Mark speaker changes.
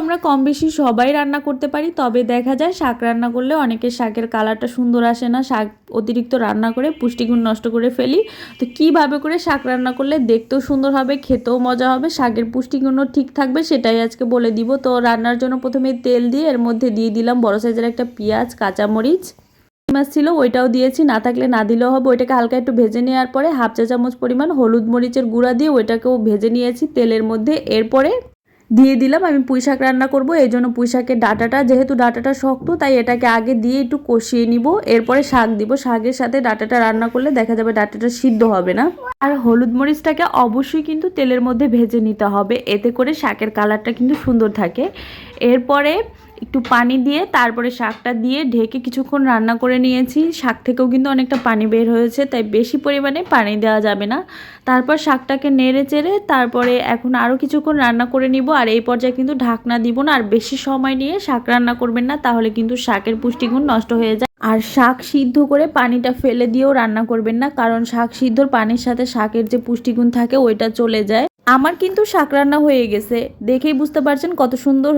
Speaker 1: আমরা কম বেশি সবাই রান্না করতে পারি, তবে দেখা যায় শাক রান্না করলে অনেকের শাকের কালারটা সুন্দর আসে না। শাক অতিরিক্ত রান্না করে পুষ্টিগুণ নষ্ট করে ফেলি। তো কীভাবে করে শাক রান্না করলে দেখতেও সুন্দর হবে, খেতেও মজা হবে, শাকের পুষ্টিগুণও ঠিক থাকবে সেটাই আজকে বলে দিব। তো রান্নার জন্য প্রথমে তেল দিয়ে এর মধ্যে দিয়ে দিলাম বড় সাইজের একটা পেঁয়াজ, কাঁচামরিচ। মাছ ছিল ওইটাও দিয়েছি, না থাকলে না দিলেও হবে। ওইটাকে হালকা একটু ভেজে নেওয়ার পরে হাফ চা চামচ পরিমাণ হলুদ মরিচের গুঁড়া দিয়ে ওইটাকেও ভেজে নিয়েছি তেলের মধ্যে। এরপরে দিয়ে দিলাম, আমি পুঁই শাক রান্না করব, এই জন্য পুঁই শাকের ডাটাটা, যেহেতু ডাটাটা শক্ত, তাই এটাকে আগে দিয়ে একটু কষিয়ে নিব, এরপরে শাক দিব, শাকের সাথে ডাটাটা রান্না করলে দেখা যাবে ডাটাটা সিদ্ধ হবে না। আর হলুদ মরিচটাকে অবশ্যই কিন্তু তেলের মধ্যে ভেজে নিতে হবে, এতে করে শাকের কালারটা কিন্তু সুন্দর থাকে। এরপরে একটু পানি দিয়ে, তারপরে শাকটা দিয়ে ঢেকে কিছুক্ষণ রান্না করে নিয়েছি। শাক থেকেও কিন্তু অনেকটা পানি বের হয়েছে, তাই বেশি পরিমাণে পানি দেওয়া যাবে না। তারপর শাকটাকে নেড়ে চেড়ে, তারপরে এখন আরও কিছুক্ষণ রান্না করে নিব। আর এই পর্যায়ে কিন্তু ঢাকনা দিব না, আর বেশি সময় নিয়ে শাক রান্না করবেন না, তাহলে কিন্তু শাকের পুষ্টিগুণ নষ্ট হয়ে যায়। আর শাক সিদ্ধ করে পানিটা ফেলে দিয়েও রান্না করবেন না, কারণ শাক সিদ্ধর পানির সাথে শাকের যে পুষ্টিগুণ থাকে, ওইটা চলে যায়। আমার কিন্তু শাক রান্না হয়ে গেছে, দেখেই বুঝতে পারছেন কত সুন্দর